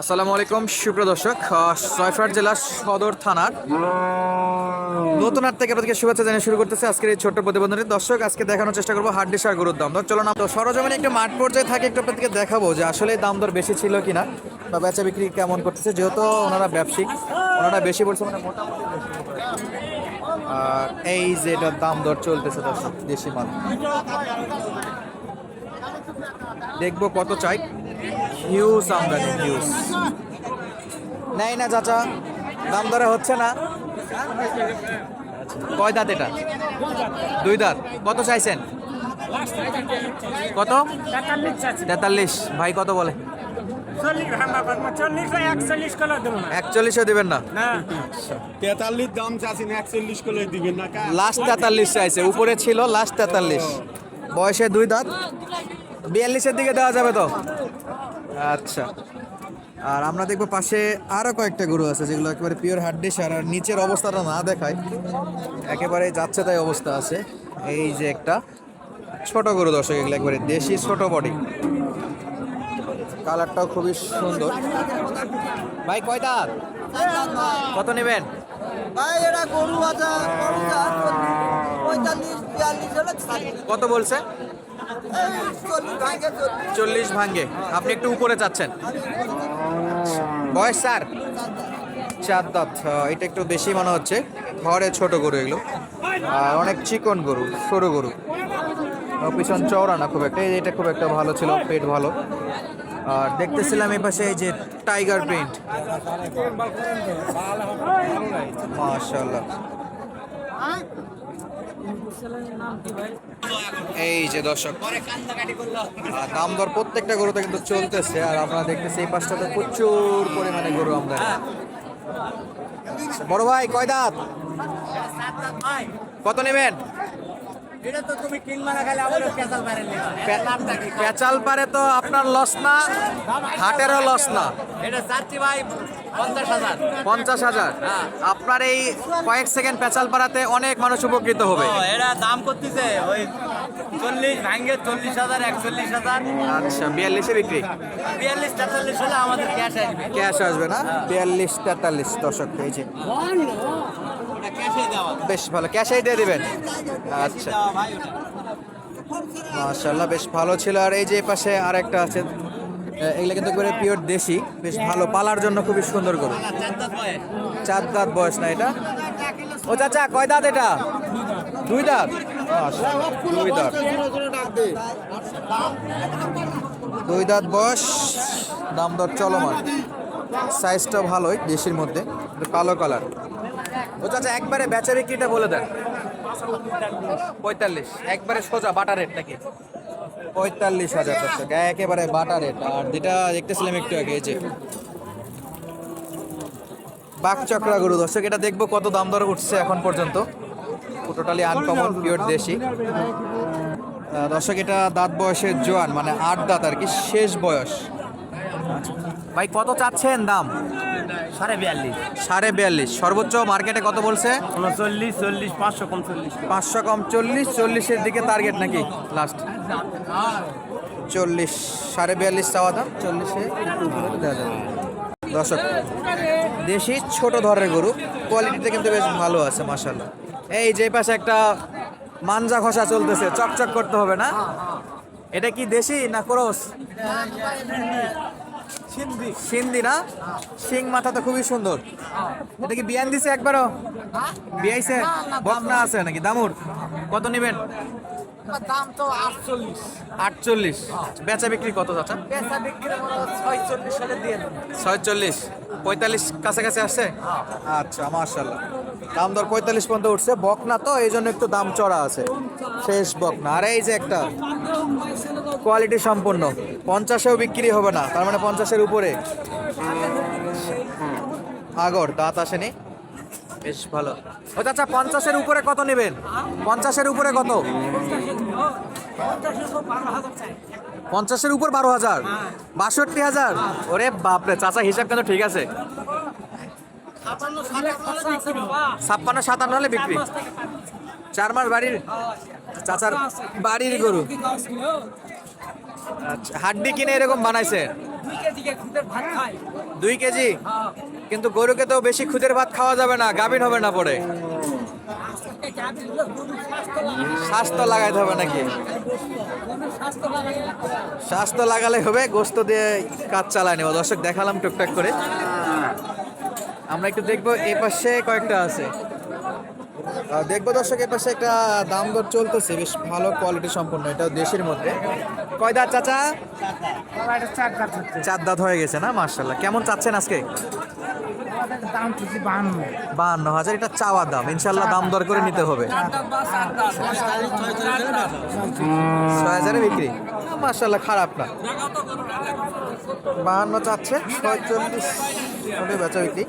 আসসালামু আলাইকুম, সুপ্রিয় দর্শক। সয়ফাট জেলার সদর থানার নতুন হাট থেকে আপনাদেরকে শুভেচ্ছা জানিয়ে শুরু করতেছে আজকের এই ছোট্ট প্রতিবেদনে দর্শক, আজকে দেখানোর চেষ্টা করব হাড্ডি সার গরুর দাম দর। চলো না, তো সরজমিনে একটু মাঠ পর্যায়ে থাকে, একটু আপনাদেরকে দেখাবো যে আসলে দাম দর বেশি ছিল কি না বা বেচা বিক্রি কেমন করতেছে, যেহেতু ওনারা ব্যবসায়িক, ওনারা বেশি বলছে মানে। আর এই যে এটার দাম দর চলতেছে দর্শক, দেশি মাল। দেখব কত চাই। হিউজ আমদানি হিউজ নেই না চাচা। দাম দরে হচ্ছে না। কয় দাঁত এটা? দুই দাঁত। কত চাইছেন? কত? তেতাল্লিশ। ভাই কত বলে? একচল্লিশও দিবেন না? না। তেতাল্লিশ দাম চাচ্ছেন একচল্লিশ করে দিবেন না লাস্ট তেতাল্লিশ চাইছে। উপরে ছিল লাস্ট তেতাল্লিশ। বয়সে দুই দাঁত। বিয়াল্লিশের দিকে দেওয়া যাবে তো? আচ্ছা। আর আমরা দেখব পাশে আরও কয়েকটা গরু আছে যেগুলো একেবারে পিওর হাড্ডি সার আর নিচের অবস্থাটা না দেখায় একেবারে যাচ্ছে তাই অবস্থা আছে। এই যে একটা ছোট গরু দর্শক এগুলো একবারে দেশি ছোট বডি। কালারটাও খুবই সুন্দর। ভাই কয় দাঁত কত নেবেন? কত বলছে? চল্লিশ ভাঙে চল্লিশ চল্লিশ ভাঙ্গে। আপনি একটু উপরে চাচ্ছেন বয়স স্যার? চার দাঁত। এটা একটু বেশি মনে হচ্ছে। ঘরে ছোট গরু এগুলো। আর অনেক চিকন গরু, সরু গরু। পিছন চওড়া না খুব একটা। এটা খুব একটা ভালো ছিল, পেট ভালো। আর দেখতেছিলাম এই পাশে এই যে টাইগার প্রিন্ট। মাশাল্লাহ এই যে দর্শক দাম দর প্রত্যেকটা গরুতে কিন্তু চলতেছে, আর আমরা দেখতেছি এই পাশটাতে প্রচুর পরিমাণে গরু আমদানি বড় ভাই, কয় দাঁত? কত নেবেন? আমার পেঁচাল পারে তো আপনার লস না, হাটেরও লস না। এটা ভাই পঞ্চাশ হাজার। আপনার এই কয়েক সেকেন্ড পেঁচাল পাড়াতে অনেক মানুষ উপকৃত হবে। এরা দাম করতেছে ওই চল্লিশ ভাঙ্গে চল্লিশ হাজার একচল্লিশ হাজার। আচ্ছা বিয়াল্লিশে বিক্রি? বিয়াল্লিশ তেতাল্লিশ হলে আমাদের ক্যাশ আসবে। ক্যাশ আসবে না? বিয়াল্লিশ তেতাল্লিশ দশক পেয়েছে ওটা বেশ ভালো ক্যাশেই দিয়ে দিবেন। আচ্ছা। মাশাল্লাহ বেশ ভালো ছিল। আর এই যে পাশে আরেকটা আছে। এগুলো কিন্তু করে পিওর দেশি। বেশ ভালো, পালার জন্য খুবই সুন্দর বয়ে চার দাঁত বয়স না এটা? ও চাচা, কয় দাঁত এটা? দুই দাঁত? দুই দাঁত। দুই দাঁত বয়স, দাম দর চলমান। সাইজটা ভালোই, দেশির মধ্যে। কালো কালার। ও চাচা, একবারে বেচা বিক্রিটা বলে দেন। পঁয়তাল্লিশ। একবারে সোজা বাটা রেট নাকি পঁয়তাল্লিশ হাজার দর্শক একেবারে বাটা রেট আর যেটা দেখতেছিলাম একটু আগে এই যে বাঘচক্রা গরু। দর্শক এটা দেখব কত দাম দর উঠছে এখন পর্যন্ত। টোটালি আনকমন পিওর দেশি। দর্শক এটা দাঁত বয়সের জোয়ান মানে আট দাঁত আর কি শেষ বয়স। ভাই কত চাচ্ছেন দাম? সাড়ে বিয়াল্লিশ। সাড়ে বিয়াল্লিশ। সর্বোচ্চ মার্কেটে কত বলছে? উনচল্লিশ চল্লিশ পাঁচশো কম চল্লিশ পাঁচশো কম চল্লিশ চল্লিশের দিকে টার্গেট নাকি? লাস্ট চল্লিশ সাড়ে বিয়াল্লিশ চাওয়া দাম? চল্লিশে দেওয়া যাবে। দর্শক দেশি ছোট ধরনের গরু কোয়ালিটিটা কিন্তু বেশ ভালো আছে মাসাল্লাহ এই যে পাশে একটা মাঞ্জা ঘষা চলতেছে চকচক করতে হবে না? এটা কি দেশি না ক্রস? সিন্ধি। না? সিং মাথা তো খুবই সুন্দর। এটা কি বিয়ান দিছে একবারও? বিয়াইছে? বকনা আছে নাকি? দামুর কত নেবেন? দাম তো আটচল্লিশ। আটচল্লিশ। বেচা বিক্রি কত চাচা? পেশা বিক্রি ছয়চল্লিশ হলে দিয়ে ছয়চল্লিশ। পঁয়তাল্লিশ কাছাকাছি আসছে? আচ্ছা মার্শাল্লাহ দাম দর পঁয়তাল্লিশ পর্যন্ত উঠছে। বকনা তো এই জন্য একটু দাম চড়া আছে। শেষ বকনা। আর এই যে একটা কোয়ালিটি সম্পন্ন পঞ্চাশেও বিক্রি হবে না। তার মানে পঞ্চাশের উপরে। আগর দাঁত আসেনি। বেশ ভালো। ও চাচা পঞ্চাশের উপরে কত নেবেন? পঞ্চাশের উপরে কত? পঞ্চাশের উপর বারো হাজার। বাষট্টি হাজার? ওরে বাপরে চাচা হিসাব কেন ঠিক আছে। ছাপ্পান্ন সাতান্ন হলে বিক্রি। চার মাস বাড়ির চাচার বাড়ির গরু। আচ্ছা হাড্ডি কিনে এরকম বানাইছে? দুই কেজি? কিন্তু গরুকে তো বেশি খুদের ভাত খাওয়া যাবে না, গাভীর হবে না পরে। স্বাস্থ্য লাগাইতে হবে নাকি? স্বাস্থ্য লাগালে হবে, গোস্ত দিয়ে কাজ চালায় নেব। দর্শক, দেখালাম টুকটাক করে। আমরা একটু দেখব এ পাশে কয়েকটা আছে। দেখব দর্শক এই পাশে একটা দাম দর চলতেছে, বেশ ভালো কোয়ালিটি সম্পন্ন এটা দেশের মধ্যে। কয় চাচা? চার দাঁত হয়ে গেছে না? মার্শাল্লাহ কেমন চাচ্ছেন আজকে? বাহান্ন হাজার, এটা চাওয়ার দাম। ইনশাল্লাহ দাম দর করে নিতে হবে। ছয় হাজারে বিক্রি। মার্শাল্লাহ খারাপ না। বাহান্ন চাচ্ছে, ছয়চল্লিশ হলে বেচা বিক্রি।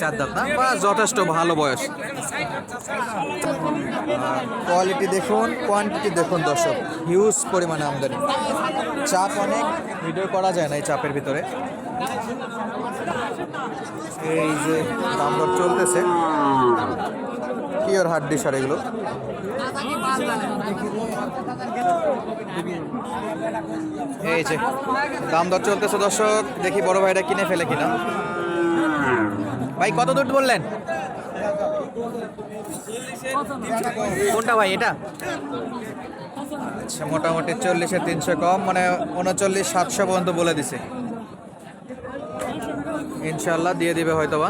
চার দাঁত না? বা যথেষ্ট, ভালো বয়স। কোয়ালিটি দেখুন কোয়ান্টিটি দেখুন দর্শক। হিউজ পরিমাণে আমদানি চাপ অনেক ভিডিও করা যায় না এই চাপের ভিতরে। এই যে দাম চলতেছে। পিওর হার্ড ডিশার এগুলো। এই যে, দাম দর চলতেছে দর্শক, দেখি বড় ভাইটা কিনে ফেলে কিনা। ভাই, কত দূর বললেন? কোনটা ভাই এটা? আচ্ছা মোটামুটি চল্লিশে তিনশো কম মানে উনচল্লিশ, সাতশো পর্যন্ত বলে দিছে। ইনশাল্লাহ দিয়ে দিবে হয়তো বা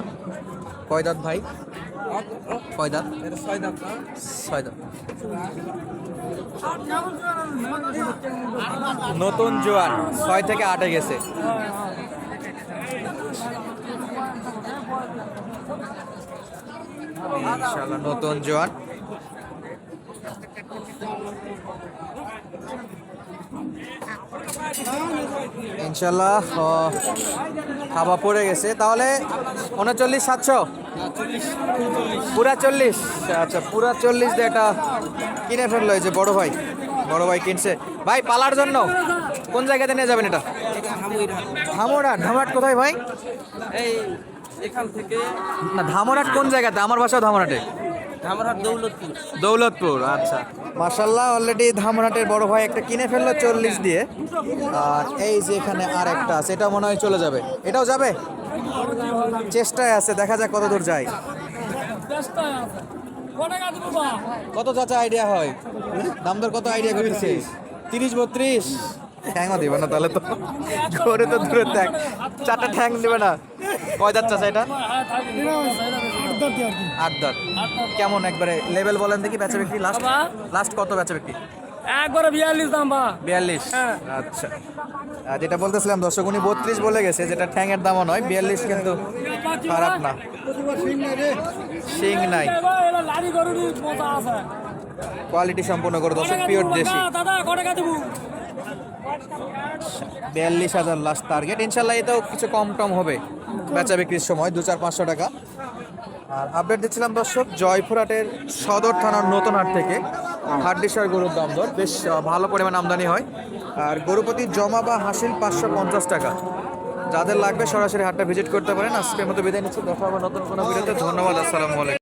কয় দাঁত ভাই? কয় দাঁত? ছয় দাঁত। নতুন জোয়ান ছয় থেকে আটে গেছে। নতুন জোয়ান। ইনশাল্লাহ হাওয়া পড়ে গেছে। তাহলে উনচল্লিশ সাতশো? পুরা চল্লিশ। আচ্ছা পুরা চল্লিশ দিয়ে এটা কিনে ফেলল এই যে বড় ভাই। বড় ভাই কিনছে। ভাই পালার জন্য কোন জায়গাতে নিয়ে যাবেন এটা? ধামরাট ধামরাট কোথায় ভাই? এই এখান থেকে না ধামরাট কোন জায়গাতে? আমার বাসাও ধামরাট। দৌলতপুর। আচ্ছা। মার্শাল্লাহ অলরেডি ধামরাটের বড় ভাই একটা কিনে ফেলল চল্লিশ দিয়ে। আর এই যে এখানে আর একটা আছে এটা মনে হয় চলে যাবে। এটাও যাবে? চেষ্টায় আছে দেখা যাক কত দূর যায়। কত চাচা আইডিয়া হয়? দাম দর কত আইডিয়া করতেছে তিরিশ বত্রিশ? ঠ্যাংও দিবে না তাহলে তো। ঘরে তো দূরে ঠ্যাং চারটা ঠ্যাং দিবে না। কয় চাচা এটা? আট দাঁত কেমন একবারে লেভেল বলেন দেখি বেচা বিক্রি লাস্ট লাস্ট কত বেচা বিক্রি? একবারে বিয়াল্লিশ দাম বা বিয়াল্লিশ? আচ্ছা। আর যেটা বলতেছিলাম দর্শক উনি বত্রিশ বলে গেছে যেটা ঠ্যাংয়ের দামও নয় বিয়াল্লিশ কিন্তু খারাপ না। শিং নাই। কোয়ালিটি সম্পূর্ণ করে দর্শক পিওর দেশি। দেবো বিয়াল্লিশ হাজার লাস্ট টার্গেট ইনশাল্লাহ এতেও কিছু কম টম হবে বেচা বিক্রির সময় দু চার পাঁচশো টাকা। আর আপডেট দিচ্ছিলাম দর্শক জয়পুরহাটের সদর থানার নতুন হাট থেকে। হাড্ডিসার গরুর দাম দর বেশ ভালো পরিমাণ আমদানি হয়। আর গরুপতি জমা বা হাসিল পাঁচশো পঞ্চাশ টাকা। যাদের লাগবে সরাসরি হাটটা ভিজিট করতে পারেন। আজকের মতো বিদায় নিচ্ছি। দেখা হবে নতুন কোনো ভিডিওতে। ধন্যবাদ, আসসালামু আলাইকুম।